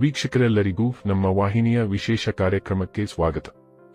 ವೀಕ್ಷಕರೆಲ್ಲರಿಗೂ ನಮ್ಮ ವಾಹಿನಿಯ ವಿಶೇಷ ಕಾರ್ಯಕ್ರಮಕ್ಕೆ ಸ್ವಾಗತ.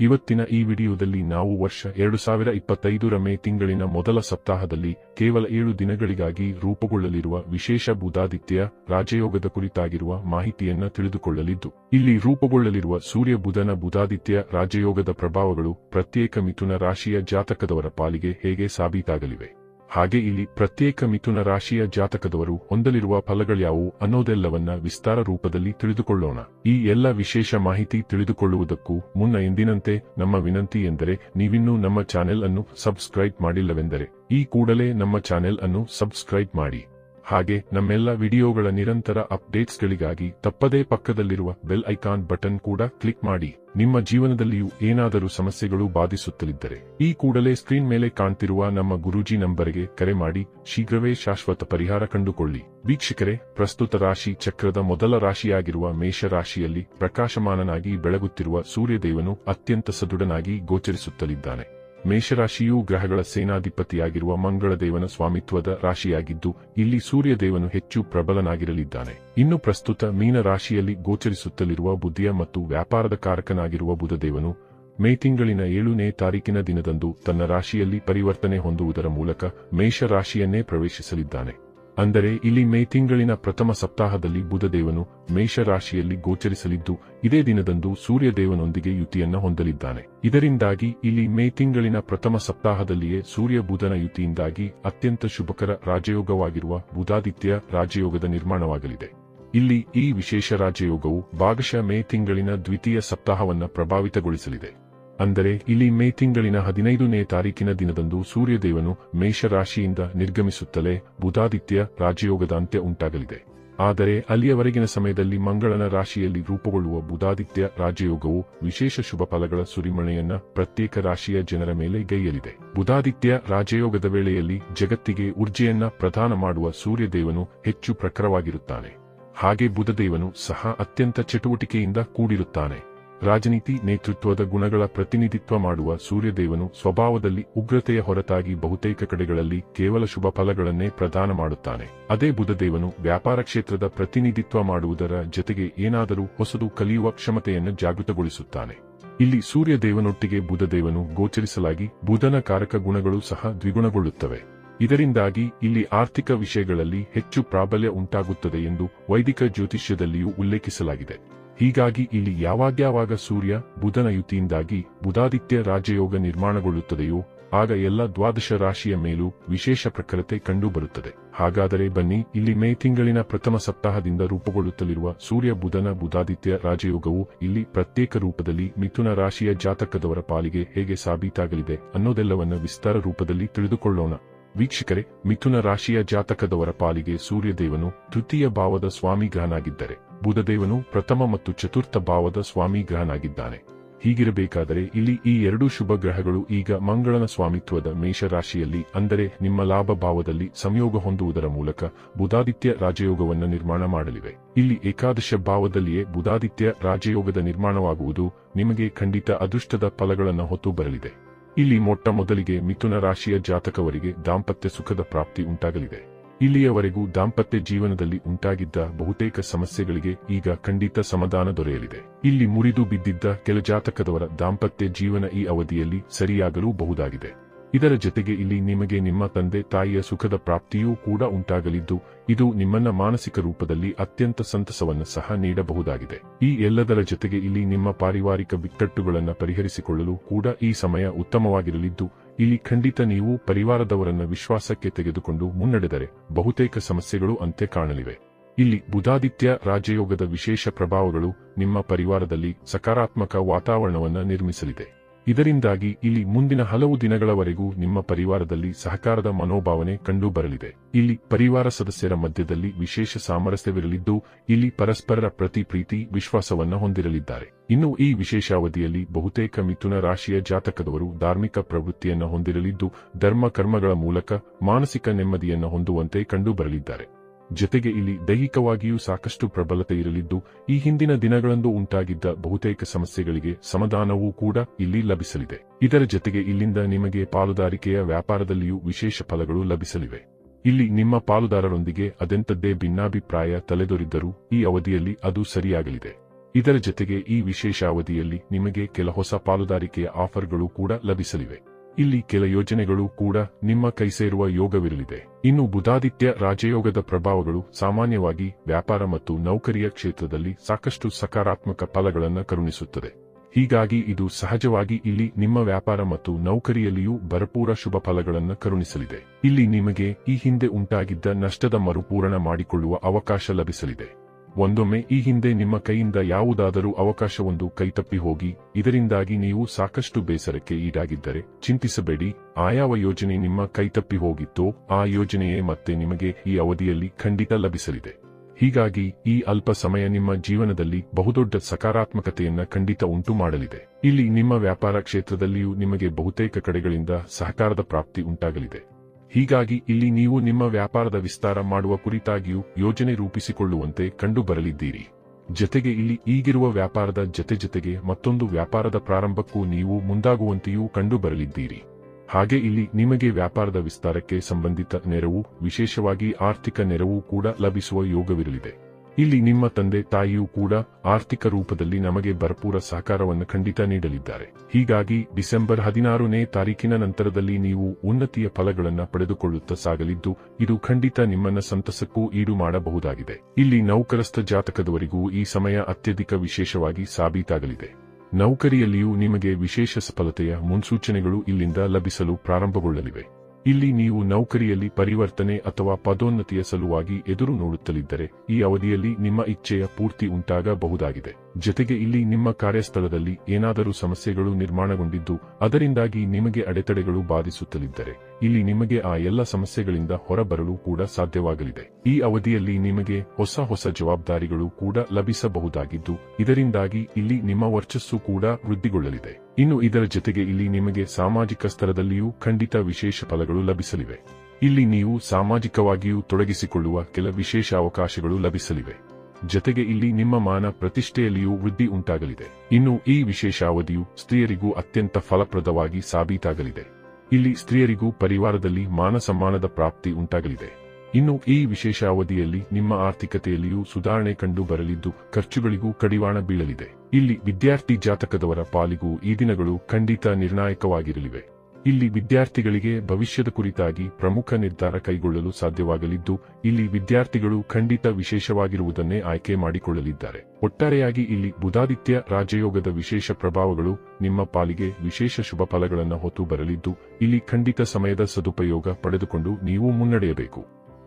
ಇವತ್ತಿನ ಈ ವಿಡಿಯೋದಲ್ಲಿ ನಾವು ವರ್ಷ ಎರಡು ಸಾವಿರ ಇಪ್ಪತ್ತೈದರ ಮೇ ತಿಂಗಳಿನ ಮೊದಲ ಸಪ್ತಾಹದಲ್ಲಿ ಕೇವಲ ಏಳು ದಿನಗಳಿಗಾಗಿ ರೂಪುಗೊಳ್ಳಲಿರುವ ವಿಶೇಷ ಬುಧಾದಿತ್ಯ ರಾಜಯೋಗದ ಕುರಿತಾಗಿರುವ ಮಾಹಿತಿಯನ್ನ ತಿಳಿದುಕೊಳ್ಳಲಿದ್ದು, ಇಲ್ಲಿ ರೂಪುಗೊಳ್ಳಲಿರುವ ಸೂರ್ಯ ಬುಧನ ಬುಧಾದಿತ್ಯ ರಾಜಯೋಗದ ಪ್ರಭಾವಗಳು ಪ್ರತ್ಯೇಕ ಮಿಥುನ ರಾಶಿಯ ಜಾತಕದವರ ಪಾಲಿಗೆ ಹೇಗೆ ಸಾಬೀತಾಗಲಿವೆ? ಹಾಗೆ ಇಲ್ಲಿ ಪ್ರತ್ಯೇಕ ಮಿಥುನ ರಾಶಿಯ ಜಾತಕದವರು ಹೊಂದಲಿರುವ ಫಲಗಳ್ಯಾವು ಅನ್ನೋದೆಲ್ಲವನ್ನ ವಿಸ್ತಾರ ರೂಪದಲ್ಲಿ ತಿಳಿದುಕೊಳ್ಳೋಣ. ಈ ಎಲ್ಲ ವಿಶೇಷ ಮಾಹಿತಿ ತಿಳಿದುಕೊಳ್ಳುವುದಕ್ಕೂ ಮುನ್ನ ಎಂದಿನಂತೆ ನಮ್ಮ ವಿನಂತಿ ಎಂದರೆ ನೀವಿನ್ನೂ ನಮ್ಮ ಚಾನೆಲ್ ಅನ್ನು ಸಬ್ಸ್ಕ್ರೈಬ್ ಮಾಡಿಲ್ಲವೆಂದರೆ ಈ ಕೂಡಲೇ ನಮ್ಮ ಚಾನೆಲ್ ಅನ್ನು ಸಬ್ಸ್ಕ್ರೈಬ್ ಮಾಡಿ. ಹಾಗೆ ನಮ್ಮೆಲ್ಲ ವಿಡಿಯೋಗಳ ನಿರಂತರ ಅಪ್ಡೇಟ್ಸ್ಗಳಿಗಾಗಿ ತಪ್ಪದೇ ಪಕ್ಕದಲ್ಲಿರುವ ಬೆಲ್ ಐಕಾನ್ ಬಟನ್ ಕೂಡ ಕ್ಲಿಕ್ ಮಾಡಿ. ನಿಮ್ಮ ಜೀವನದಲ್ಲಿಯೂ ಏನಾದರೂ ಸಮಸ್ಯೆಗಳು ಬಾಧಿಸುತ್ತಲಿದ್ದರೆ ಈ ಕೂಡಲೇ ಸ್ಕ್ರೀನ್ ಮೇಲೆ ಕಾಣ್ತಿರುವ ನಮ್ಮ ಗುರೂಜಿ ನಂಬರ್ಗೆ ಕರೆ ಮಾಡಿ. ಶೀಘ್ರವೇ ಶಾಶ್ವತ ಪರಿಹಾರ ಕಂಡುಕೊಳ್ಳಿ. ವೀಕ್ಷಕರೇ, ಪ್ರಸ್ತುತ ರಾಶಿ ಚಕ್ರದ ಮೊದಲ ರಾಶಿಯಾಗಿರುವ ಮೇಷ ರಾಶಿಯಲ್ಲಿ ಪ್ರಕಾಶಮಾನನಾಗಿ ಬೆಳಗುತ್ತಿರುವ ಸೂರ್ಯದೇವನು ಅತ್ಯಂತ ಸದೃಢನಾಗಿ ಗೋಚರಿಸುತ್ತಲಿದ್ದಾನೆ. ಮೇಷರಾಶಿಯು ಗ್ರಹಗಳ ಸೇನಾಧಿಪತಿಯಾಗಿರುವ ಮಂಗಳದೇವನ ಸ್ವಾಮಿತ್ವದ ರಾಶಿಯಾಗಿದ್ದು, ಇಲ್ಲಿ ಸೂರ್ಯದೇವನು ಹೆಚ್ಚು ಪ್ರಬಲನಾಗಿರಲಿದ್ದಾನೆ. ಇನ್ನು ಪ್ರಸ್ತುತ ಮೀನ ರಾಶಿಯಲ್ಲಿ ಗೋಚರಿಸುತ್ತಲಿರುವ ಬುದ್ಧಿಯ ಮತ್ತು ವ್ಯಾಪಾರದ ಕಾರಕನಾಗಿರುವ ಬುಧದೇವನು, ಮೇ ತಿಂಗಳಿನ ಏಳನೇ ತಾರೀಕಿನ ದಿನದಂದು ತನ್ನ ರಾಶಿಯಲ್ಲಿ ಪರಿವರ್ತನೆ ಹೊಂದುವುದರ ಮೂಲಕ ಮೇಷ ರಾಶಿಯನ್ನೇ ಪ್ರವೇಶಿಸಲಿದ್ದಾನೆ. ಅಂದರೆ ಇಲ್ಲಿ ಮೇ ತಿಂಗಳಿನ ಪ್ರಥಮ ಸಪ್ತಾಹದಲ್ಲಿ ಬುಧದೇವನು ಮೇಷರಾಶಿಯಲ್ಲಿ ಗೋಚರಿಸಲಿದ್ದು, ಇದೇ ದಿನದಂದು ಸೂರ್ಯದೇವನೊಂದಿಗೆ ಯುತಿಯನ್ನ ಹೊಂದಲಿದ್ದಾನೆ. ಇದರಿಂದಾಗಿ ಇಲ್ಲಿ ಮೇ ತಿಂಗಳಿನ ಪ್ರಥಮ ಸಪ್ತಾಹದಲ್ಲಿಯೇ ಸೂರ್ಯ ಬುಧನ ಯುತಿಯಿಂದಾಗಿ ಅತ್ಯಂತ ಶುಭಕರ ರಾಜಯೋಗವಾಗಿರುವ ಬುಧಾದಿತ್ಯ ರಾಜಯೋಗದ ನಿರ್ಮಾಣವಾಗಲಿದೆ. ಇಲ್ಲಿ ಈ ವಿಶೇಷ ರಾಜಯೋಗವು ಭಾಗಶಃ ಮೇ ತಿಂಗಳಿನ ದ್ವಿತೀಯ ಸಪ್ತಾಹವನ್ನ ಪ್ರಭಾವಿತಗೊಳಿಸಲಿದೆ. ಅಂದರೆ ಇಲ್ಲಿ ಮೇ ತಿಂಗಳಿನ ಹದಿನೈದನೇ ತಾರೀಕಿನ ದಿನದಂದು ಸೂರ್ಯದೇವನು ಮೇಷರಾಶಿಯಿಂದ ನಿರ್ಗಮಿಸುತ್ತಲೇ ಬುಧಾದಿತ್ಯ ರಾಜಯೋಗದ ಅಂತ್ಯ ಉಂಟಾಗಲಿದೆ. ಆದರೆ ಅಲ್ಲಿಯವರೆಗಿನ ಸಮಯದಲ್ಲಿ ಮಂಗಳನ ರಾಶಿಯಲ್ಲಿ ರೂಪುಗೊಳ್ಳುವ ಬುಧಾದಿತ್ಯ ರಾಜಯೋಗವು ವಿಶೇಷ ಶುಭ ಫಲಗಳ ಸುರಿಮಳೆಯನ್ನ ಪ್ರತ್ಯೇಕ ರಾಶಿಯ ಜನರ ಮೇಲೆ ಗೈಯಲಿದೆ. ಬುಧಾದಿತ್ಯ ರಾಜಯೋಗದ ವೇಳೆಯಲ್ಲಿ ಜಗತ್ತಿಗೆ ಊರ್ಜೆಯನ್ನ ಪ್ರದಾನ ಮಾಡುವ ಸೂರ್ಯದೇವನು ಹೆಚ್ಚು ಪ್ರಖರವಾಗಿರುತ್ತಾನೆ. ಹಾಗೆ ಬುಧದೇವನು ಸಹ ಅತ್ಯಂತ ಚಟುವಟಿಕೆಯಿಂದ ಕೂಡಿರುತ್ತಾನೆ. ರಾಜನೀತಿ ನೇತೃತ್ವದ ಗುಣಗಳ ಪ್ರತಿನಿಧಿತ್ವ ಮಾಡುವ ಸೂರ್ಯದೇವನು ಸ್ವಭಾವದಲ್ಲಿ ಉಗ್ರತೆಯ ಹೊರತಾಗಿ ಬಹುತೇಕ ಕಡೆಗಳಲ್ಲಿ ಕೇವಲ ಶುಭ ಫಲಗಳನ್ನೇ ಪ್ರದಾನ ಮಾಡುತ್ತಾನೆ. ಅದೇ ಬುಧದೇವನು ವ್ಯಾಪಾರ ಕ್ಷೇತ್ರದ ಪ್ರತಿನಿಧಿತ್ವ ಮಾಡುವುದರ ಜೊತೆಗೆ ಏನಾದರೂ ಹೊಸದು ಕಲಿಯುವ ಕ್ಷಮತೆಯನ್ನು ಜಾಗೃತಗೊಳಿಸುತ್ತಾನೆ. ಇಲ್ಲಿ ಸೂರ್ಯದೇವನೊಟ್ಟಿಗೆ ಬುಧದೇವನು ಗೋಚರಿಸಲಾಗಿ ಬುಧನ ಕಾರಕ ಗುಣಗಳು ಸಹ ದ್ವಿಗುಣಗೊಳ್ಳುತ್ತವೆ. ಇದರಿಂದಾಗಿ ಇಲ್ಲಿ ಆರ್ಥಿಕ ವಿಷಯಗಳಲ್ಲಿ ಹೆಚ್ಚು ಪ್ರಾಬಲ್ಯ ಉಂಟಾಗುತ್ತದೆ ಎಂದು ವೈದಿಕ ಜ್ಯೋತಿಷ್ಯದಲ್ಲಿಯೂ ಉಲ್ಲೇಖಿಸಲಾಗಿದೆ. ಹೀಗಾಗಿ ಇಲ್ಲಿ ಯಾವಾಗ್ಯಾವಾಗ ಸೂರ್ಯ ಬುಧನ ಯುತಿಯಿಂದಾಗಿ ಬುಧಾದಿತ್ಯ ರಾಜಯೋಗ ನಿರ್ಮಾಣಗೊಳ್ಳುತ್ತದೆಯೋ, ಆಗ ಎಲ್ಲ ದ್ವಾದಶ ರಾಶಿಯ ಮೇಲೂ ವಿಶೇಷ ಪ್ರಖರತೆ ಕಂಡುಬರುತ್ತದೆ. ಹಾಗಾದರೆ ಬನ್ನಿ, ಇಲ್ಲಿ ಮೇ ತಿಂಗಳಿನ ಪ್ರಥಮ ಸಪ್ತಾಹದಿಂದ ರೂಪುಗೊಳ್ಳುತ್ತಲಿರುವ ಸೂರ್ಯ ಬುಧನ ಬುಧಾದಿತ್ಯ ರಾಜಯೋಗವು ಇಲ್ಲಿ ಪ್ರತ್ಯೇಕ ರೂಪದಲ್ಲಿ ಮಿಥುನ ರಾಶಿಯ ಜಾತಕದವರ ಪಾಲಿಗೆ ಹೇಗೆ ಸಾಬೀತಾಗಲಿದೆ ಅನ್ನೋದೆಲ್ಲವನ್ನ ವಿಸ್ತಾರ ರೂಪದಲ್ಲಿ ತಿಳಿದುಕೊಳ್ಳೋಣ. ವೀಕ್ಷಕರೇ, ಮಿಥುನ ರಾಶಿಯ ಜಾತಕದವರ ಪಾಲಿಗೆ ಸೂರ್ಯದೇವನು ತೃತೀಯ ಭಾವದ ಸ್ವಾಮಿ ಗ್ರಹನಾಗಿದ್ದರೆ ಬುಧದೇವನು ಪ್ರಥಮ ಮತ್ತು ಚತುರ್ಥ ಭಾವದ ಸ್ವಾಮಿ ಗ್ರಹನಾಗಿದ್ದಾನೆ. ಹೀಗಿರಬೇಕಾದರೆ ಇಲ್ಲಿ ಈ ಎರಡೂ ಶುಭ ಗ್ರಹಗಳು ಈಗ ಮಂಗಳನ ಸ್ವಾಮಿತ್ವದ ಮೇಷರಾಶಿಯಲ್ಲಿ, ಅಂದರೆ ನಿಮ್ಮ ಲಾಭ ಭಾವದಲ್ಲಿ ಸಂಯೋಗ ಹೊಂದುವುದರ ಮೂಲಕ ಬುಧಾದಿತ್ಯ ರಾಜಯೋಗವನ್ನು ನಿರ್ಮಾಣ ಮಾಡಲಿವೆ. ಇಲ್ಲಿ ಏಕಾದಶ ಭಾವದಲ್ಲಿಯೇ ಬುಧಾದಿತ್ಯ ರಾಜಯೋಗದ ನಿರ್ಮಾಣವಾಗುವುದು ನಿಮಗೆ ಖಂಡಿತ ಅದೃಷ್ಟದ ಫಲಗಳನ್ನು ಹೊತ್ತು ಬರಲಿದೆ. ಇಲ್ಲಿ ಮೊಟ್ಟ ಮೊದಲಿಗೆ ಮಿಥುನ ರಾಶಿಯ ಜಾತಕವರಿಗೆ ದಾಂಪತ್ಯ ಸುಖದ ಪ್ರಾಪ್ತಿ ಉಂಟಾಗಲಿದೆ. ಇಲ್ಲಿಯವರೆಗೂ ದಾಂಪತ್ಯ ಜೀವನದಲ್ಲಿ ಉಂಟಾಗಿದ್ದ ಬಹುತೇಕ ಸಮಸ್ಯೆಗಳಿಗೆ ಈಗ ಖಂಡಿತ ಸಮಾಧಾನ ದೊರೆಯಲಿದೆ. ಇಲ್ಲಿ ಮುರಿದು ಬಿದ್ದಿದ್ದ ಕೆಲ ಜಾತಕದವರ ದಾಂಪತ್ಯ ಜೀವನ ಈ ಅವಧಿಯಲ್ಲಿ ಸರಿಯಾಗಲೂ ಬಹುದಾಗಿದೆ. ಇದರ ಜೊತೆಗೆ ಇಲ್ಲಿ ನಿಮಗೆ ನಿಮ್ಮ ತಂದೆ ತಾಯಿಯ ಸುಖದ ಪ್ರಾಪ್ತಿಯೂ ಕೂಡ ಉಂಟಾಗಲಿದ್ದು, ಇದು ನಿಮ್ಮನ್ನ ಮಾನಸಿಕ ರೂಪದಲ್ಲಿ ಅತ್ಯಂತ ಸಂತಸವನ್ನು ಸಹ ನೀಡಬಹುದಾಗಿದೆ. ಈ ಎಲ್ಲದರ ಜೊತೆಗೆ ಇಲ್ಲಿ ನಿಮ್ಮ ಪಾರಿವಾರಿಕ ಬಿಕ್ಕಟ್ಟುಗಳನ್ನು ಪರಿಹರಿಸಿಕೊಳ್ಳಲು ಕೂಡ ಈ ಸಮಯ ಉತ್ತಮವಾಗಿರಲಿದ್ದು, ಇಲ್ಲಿ ಖಂಡಿತ ನೀವು ಪರಿವಾರದವರನ್ನ ವಿಶ್ವಾಸಕ್ಕೆ ತೆಗೆದುಕೊಂಡು ಮುನ್ನಡೆದರೆ ಬಹುತೇಕ ಸಮಸ್ಯೆಗಳು ಅಂತ್ಯ ಕಾಣಲಿವೆ. ಇಲ್ಲಿ ಬುಧಾದಿತ್ಯ ರಾಜಯೋಗದ ವಿಶೇಷ ಪ್ರಭಾವಗಳು ನಿಮ್ಮ ಪರಿವಾರದಲ್ಲಿ ಸಕಾರಾತ್ಮಕ ವಾತಾವರಣವನ್ನು ನಿರ್ಮಿಸಲಿದೆ. ಇದರಿಂದಾಗಿ ಇಲ್ಲಿ ಮುಂದಿನ ಹಲವು ದಿನಗಳವರೆಗೂ ನಿಮ್ಮ ಪರಿವಾರದಲ್ಲಿ ಸಹಕಾರದ ಮನೋಭಾವನೆ ಕಂಡುಬರಲಿದೆ. ಇಲ್ಲಿ ಪರಿವಾರ ಸದಸ್ಯರ ಮಧ್ಯದಲ್ಲಿ ವಿಶೇಷ ಸಾಮರಸ್ಯವಿರಲಿದ್ದು, ಇಲ್ಲಿ ಪರಸ್ಪರರ ಪ್ರತಿ ಪ್ರೀತಿ, ವಿಶ್ವಾಸವನ್ನು ಹೊಂದಿರಲಿದ್ದಾರೆ. ಇನ್ನು ಈ ವಿಶೇಷ ಅವಧಿಯಲ್ಲಿ ಬಹುತೇಕ ಮಿಥುನ ರಾಶಿಯ ಜಾತಕದವರು ಧಾರ್ಮಿಕ ಪ್ರವೃತ್ತಿಯನ್ನು ಹೊಂದಿರಲಿದ್ದು, ಧರ್ಮ ಕರ್ಮಗಳ ಮೂಲಕ ಮಾನಸಿಕ ನೆಮ್ಮದಿಯನ್ನು ಹೊಂದುವಂತೆ ಕಂಡುಬರಲಿದ್ದಾರೆ. ಜೊತೆಗೆ ಇಲ್ಲಿ ದೈಹಿಕವಾಗಿಯೂ ಸಾಕಷ್ಟು ಪ್ರಬಲತೆ ಇರಲಿದ್ದು, ಈ ಹಿಂದಿನ ದಿನಗಳಂದು ಉಂಟಾಗಿದ್ದ ಬಹುತೇಕ ಸಮಸ್ಯೆಗಳಿಗೆ ಸಮಾಧಾನವೂ ಕೂಡ ಇಲ್ಲಿ ಲಭಿಸಲಿದೆ. ಇದರ ಜೊತೆಗೆ ಇಲ್ಲಿಂದ ನಿಮಗೆ ಪಾಲುದಾರಿಕೆಯ ವ್ಯಾಪಾರದಲ್ಲಿಯೂ ವಿಶೇಷ ಫಲಗಳು ಲಭಿಸಲಿವೆ. ಇಲ್ಲಿ ನಿಮ್ಮ ಪಾಲುದಾರರೊಂದಿಗೆ ಅದೆಂತದ್ದೇ ಭಿನ್ನಾಭಿಪ್ರಾಯ ತಲೆದೊರಿದ್ದರೂ, ಈ ಅವಧಿಯಲ್ಲಿ ಅದು ಸರಿಯಾಗಲಿದೆ. ಇದರ ಜೊತೆಗೆ ಈ ವಿಶೇಷ ಅವಧಿಯಲ್ಲಿ ನಿಮಗೆ ಕೆಲ ಹೊಸ ಪಾಲುದಾರಿಕೆಯ ಆಫರ್ಗಳು ಕೂಡ ಲಭಿಸಲಿವೆ. ಇಲ್ಲಿ ಕೆಲ ಯೋಜನೆಗಳು ಕೂಡ ನಿಮ್ಮ ಕೈಸೇರುವ ಯೋಗವಿರಲಿದೆ. ಇನ್ನು ಬುಧಾದಿತ್ಯ ರಾಜಯೋಗದ ಪ್ರಭಾವಗಳು ಸಾಮಾನ್ಯವಾಗಿ ವ್ಯಾಪಾರ ಮತ್ತು ನೌಕರಿಯ ಕ್ಷೇತ್ರದಲ್ಲಿ ಸಾಕಷ್ಟು ಸಕಾರಾತ್ಮಕ ಫಲಗಳನ್ನು ಕರುಣಿಸುತ್ತದೆ. ಹೀಗಾಗಿ ಇದು ಸಹಜವಾಗಿ ಇಲ್ಲಿ ನಿಮ್ಮ ವ್ಯಾಪಾರ ಮತ್ತು ನೌಕರಿಯಲ್ಲಿಯೂ ಭರಪೂರ ಶುಭ ಫಲಗಳನ್ನು ಕರುಣಿಸಲಿದೆ. ಇಲ್ಲಿ ನಿಮಗೆ ಈ ಹಿಂದೆ ಉಂಟಾಗಿದ್ದ ನಷ್ಟದ ಮರುಪೂರಣ ಮಾಡಿಕೊಳ್ಳುವ ಅವಕಾಶ ಲಭಿಸಲಿದೆ. ಒಂದೊಮ್ಮೆ ಈ ಹಿಂದೆ ನಿಮ್ಮ ಕೈಯಿಂದ ಯಾವುದಾದರೂ ಅವಕಾಶವೊಂದು ಕೈತಪ್ಪಿ ಹೋಗಿ, ಇದರಿಂದಾಗಿ ನೀವು ಸಾಕಷ್ಟು ಬೇಸರಕ್ಕೆ ಈಡಾಗಿದ್ದರೆ ಚಿಂತಿಸಬೇಡಿ, ಆಯಾವ ಯೋಜನೆ ನಿಮ್ಮ ಕೈತಪ್ಪಿ ಹೋಗಿತ್ತೋ, ಆ ಯೋಜನೆಯೇ ಮತ್ತೆ ನಿಮಗೆ ಈ ಅವಧಿಯಲ್ಲಿ ಖಂಡಿತ ಲಭಿಸಲಿದೆ. ಹೀಗಾಗಿ, ಈ ಅಲ್ಪ ಸಮಯ ನಿಮ್ಮ ಜೀವನದಲ್ಲಿ ಬಹುದೊಡ್ಡ ಸಕಾರಾತ್ಮಕತೆಯನ್ನ ಖಂಡಿತ ಉಂಟು ಮಾಡಲಿದೆ. ಇಲ್ಲಿ ನಿಮ್ಮ ವ್ಯಾಪಾರ ಕ್ಷೇತ್ರದಲ್ಲಿಯೂ ನಿಮಗೆ ಬಹುತೇಕ ಕಡೆಗಳಿಂದ ಸಹಕಾರದ ಪ್ರಾಪ್ತಿ ಉಂಟಾಗಲಿದೆ. ಹೀಗಾಗಿ ಇಲ್ಲಿ ನೀವು ನಿಮ್ಮ ವ್ಯಾಪಾರದ ವಿಸ್ತಾರ ಮಾಡುವ ಕುರಿತಾಗಿಯೂ ಯೋಜನೆ ರೂಪಿಸಿಕೊಳ್ಳುವಂತೆ ಕಂಡುಬರಲಿದ್ದೀರಿ. ಜತೆಗೆ ಇಲ್ಲಿ ಈಗಿರುವ ವ್ಯಾಪಾರದ ಜತೆ ಜತೆಗೆ ಮತ್ತೊಂದು ವ್ಯಾಪಾರದ ಪ್ರಾರಂಭಕ್ಕೂ ನೀವು ಮುಂದಾಗುವಂತೆಯೂ ಕಂಡುಬರಲಿದ್ದೀರಿ. ಹಾಗೆ ಇಲ್ಲಿ ನಿಮಗೆ ವ್ಯಾಪಾರದ ವಿಸ್ತಾರಕ್ಕೆ ಸಂಬಂಧಿತ ನೆರವು, ವಿಶೇಷವಾಗಿ ಆರ್ಥಿಕ ನೆರವು ಕೂಡ ಲಭಿಸುವ ಯೋಗವಿರಲಿದೆ. ಇಲ್ಲಿ ನಿಮ್ಮ ತಂದೆ ತಾಯಿಯೂ ಕೂಡ ಆರ್ಥಿಕ ರೂಪದಲ್ಲಿ ನಮಗೆ ಭರಪೂರ ಸಹಕಾರವನ್ನು ಖಂಡಿತ ನೀಡಲಿದ್ದಾರೆ. ಹೀಗಾಗಿ ಡಿಸೆಂಬರ್ ಹದಿನಾರನೇ ತಾರೀಕಿನ ನಂತರದಲ್ಲಿ ನೀವು ಉನ್ನತಿಯ ಫಲಗಳನ್ನು ಪಡೆದುಕೊಳ್ಳುತ್ತಾ ಸಾಗಲಿದ್ದು, ಇದು ಖಂಡಿತ ನಿಮ್ಮನ್ನ ಸಂತಸಕ್ಕೂ ಈಡು ಮಾಡಬಹುದಾಗಿದೆ. ಇಲ್ಲಿ ನೌಕರಸ್ಥ ಜಾತಕದವರಿಗೂ ಈ ಸಮಯ ಅತ್ಯಧಿಕ ವಿಶೇಷವಾಗಿ ಸಾಬೀತಾಗಲಿದೆ. ನೌಕರಿಯಲ್ಲಿಯೂ ನಿಮಗೆ ವಿಶೇಷ ಸಫಲತೆಯ ಮುನ್ಸೂಚನೆಗಳು ಇಲ್ಲಿಂದ ಲಭಿಸಲು ಪ್ರಾರಂಭಗೊಳ್ಳಲಿವೆ. ಇಲ್ಲಿ ನೀವು ನೌಕರಿಯಲ್ಲಿ ಪರಿವರ್ತನೆ ಅಥವಾ ಪದೋನ್ನತಿಯ ಸಲುವಾಗಿ ಎದುರು ನೋಡುತ್ತಲಿದ್ದರೆ ಈ ಅವಧಿಯಲ್ಲಿ ನಿಮ್ಮ ಇಚ್ಛೆಯ ಪೂರ್ತಿ ಉಂಟಾಗಬಹುದಾಗಿದೆ. ಜೊತೆಗೆ ಇಲ್ಲಿ ನಿಮ್ಮ ಕಾರ್ಯಸ್ಥಳದಲ್ಲಿ ಏನಾದರೂ ಸಮಸ್ಯೆಗಳು ನಿರ್ಮಾಣಗೊಂಡಿದ್ದು, ಅದರಿಂದಾಗಿ ನಿಮಗೆ ಅಡೆತಡೆಗಳು ಬಾಧಿಸುತ್ತಲಿದ್ದರೆ, ಇಲ್ಲಿ ನಿಮಗೆ ಆ ಎಲ್ಲ ಸಮಸ್ಯೆಗಳಿಂದ ಹೊರಬರಲು ಕೂಡ ಸಾಧ್ಯವಾಗಲಿದೆ. ಈ ಅವಧಿಯಲ್ಲಿ ನಿಮಗೆ ಹೊಸ ಹೊಸ ಜವಾಬ್ದಾರಿಗಳು ಕೂಡ ಲಭಿಸಬಹುದಾಗಿದ್ದು, ಇದರಿಂದಾಗಿ ಇಲ್ಲಿ ನಿಮ್ಮ ವರ್ಚಸ್ಸು ಕೂಡ ವೃದ್ಧಿಗೊಳ್ಳಲಿದೆ. ಇನ್ನು ಇದರ ಜೊತೆಗೆ ಇಲ್ಲಿ ನಿಮಗೆ ಸಾಮಾಜಿಕ ಸ್ತರದಲ್ಲಿಯೂ ಖಂಡಿತ ವಿಶೇಷ ಫಲಗಳು ಲಭಿಸಲಿವೆ. ಇಲ್ಲಿ ನೀವು ಸಾಮಾಜಿಕವಾಗಿಯೂ ತೊಡಗಿಸಿಕೊಳ್ಳುವ ಕೆಲ ವಿಶೇಷ ಅವಕಾಶಗಳು ಲಭಿಸಲಿವೆ. ಜೊತೆಗೆ ಇಲ್ಲಿ ನಿಮ್ಮ ಮಾನ ಪ್ರತಿಷ್ಠೆಯಲ್ಲಿಯೂ ವೃದ್ಧಿ ಉಂಟಾಗಲಿದೆ. ಇನ್ನು ಈ ವಿಶೇಷ ಅವಧಿಯು ಸ್ತ್ರೀಯರಿಗೂ ಅತ್ಯಂತ ಫಲಪ್ರದವಾಗಿ ಸಾಬೀತಾಗಲಿದೆ. ಇಲ್ಲಿ ಸ್ತ್ರೀಯರಿಗೂ ಪರಿವಾರದಲ್ಲಿ ಮಾನ ಸಮ್ಮಾನದ ಪ್ರಾಪ್ತಿ ಉಂಟಾಗಲಿದೆ. ಇನ್ನು ಈ ವಿಶೇಷ ಅವಧಿಯಲ್ಲಿ ನಿಮ್ಮ ಆರ್ಥಿಕತೆಯಲ್ಲಿಯೂ ಸುಧಾರಣೆ ಕಂಡು ಬರಲಿದ್ದು ಖರ್ಚುಗಳಿಗೂ ಕಡಿವಾಣ ಬೀಳಲಿದೆ. ಇಲ್ಲಿ ವಿದ್ಯಾರ್ಥಿ ಜಾತಕದವರ ಪಾಲಿಗೂ ಈ ದಿನಗಳು ಖಂಡಿತ ನಿರ್ಣಾಯಕವಾಗಿರಲಿವೆ. ಇಲ್ಲಿ ವಿದ್ಯಾರ್ಥಿಗಳಿಗೆ ಭವಿಷ್ಯದ ಕುರಿತಾಗಿ ಪ್ರಮುಖ ನಿರ್ಧಾರ ಕೈಗೊಳ್ಳಲು ಸಾಧ್ಯವಾಗಲಿದ್ದು, ಇಲ್ಲಿ ವಿದ್ಯಾರ್ಥಿಗಳು ಖಂಡಿತ ವಿಶೇಷವಾಗಿರುವುದನ್ನೇ ಆಯ್ಕೆ ಮಾಡಿಕೊಳ್ಳಲಿದ್ದಾರೆ. ಒಟ್ಟಾರೆಯಾಗಿ ಇಲ್ಲಿ ಬುಧಾದಿತ್ಯ ರಾಜಯೋಗದ ವಿಶೇಷ ಪ್ರಭಾವಗಳು ನಿಮ್ಮ ಪಾಲಿಗೆ ವಿಶೇಷ ಶುಭ ಫಲಗಳನ್ನು ಹೊತ್ತು ಬರಲಿದ್ದು, ಇಲ್ಲಿ ಖಂಡಿತ ಸಮಯದ ಸದುಪಯೋಗ ಪಡೆದುಕೊಂಡು ನೀವು ಮುನ್ನಡೆಯಬೇಕು.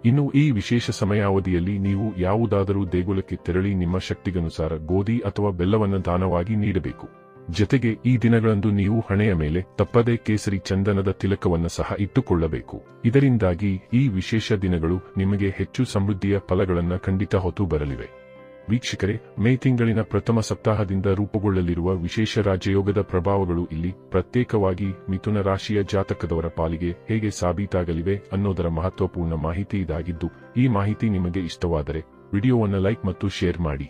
ಇನ್ನು ಈ ವಿಶೇಷ ಸಮಯಾವಧಿಯಲ್ಲಿ ನೀವು ಯಾವುದಾದರೂ ದೇಗುಲಕ್ಕೆ ತೆರಳಿ ನಿಮ್ಮ ಶಕ್ತಿಗನುಸಾರ ಗೋಧಿ ಅಥವಾ ಬೆಲ್ಲವನ್ನು ದಾನವಾಗಿ ನೀಡಬೇಕು. ಜೊತೆಗೆ ಈ ದಿನಗಳಂದು ನೀವು ಹಣೆಯ ಮೇಲೆ ತಪ್ಪದೇ ಕೇಸರಿ ಚಂದನದ ತಿಲಕವನ್ನು ಸಹ ಇಟ್ಟುಕೊಳ್ಳಬೇಕು. ಇದರಿಂದಾಗಿ ಈ ವಿಶೇಷ ದಿನಗಳು ನಿಮಗೆ ಹೆಚ್ಚು ಸಮೃದ್ಧಿಯ ಫಲಗಳನ್ನು ಖಂಡಿತ ಹೊತ್ತು ಬರಲಿವೆ. ವೀಕ್ಷಕರೇ, ಮೇ ತಿಂಗಳಿನ ಪ್ರಥಮ ಸಪ್ತಾಹದಿಂದ ರೂಪುಗೊಳ್ಳಲಿರುವ ವಿಶೇಷ ರಾಜಯೋಗದ ಪ್ರಭಾವಗಳು ಇಲ್ಲಿ ಪ್ರತ್ಯೇಕವಾಗಿ ಮಿಥುನ ರಾಶಿಯ ಜಾತಕದವರ ಪಾಲಿಗೆ ಹೇಗೆ ಸಾಬೀತಾಗಲಿವೆ ಅನ್ನೋದರ ಮಹತ್ವಪೂರ್ಣ ಮಾಹಿತಿ ಇದಾಗಿದ್ದು, ಈ ಮಾಹಿತಿ ನಿಮಗೆ ಇಷ್ಟವಾದರೆ ವಿಡಿಯೋವನ್ನು ಲೈಕ್ ಮತ್ತು ಶೇರ್ ಮಾಡಿ.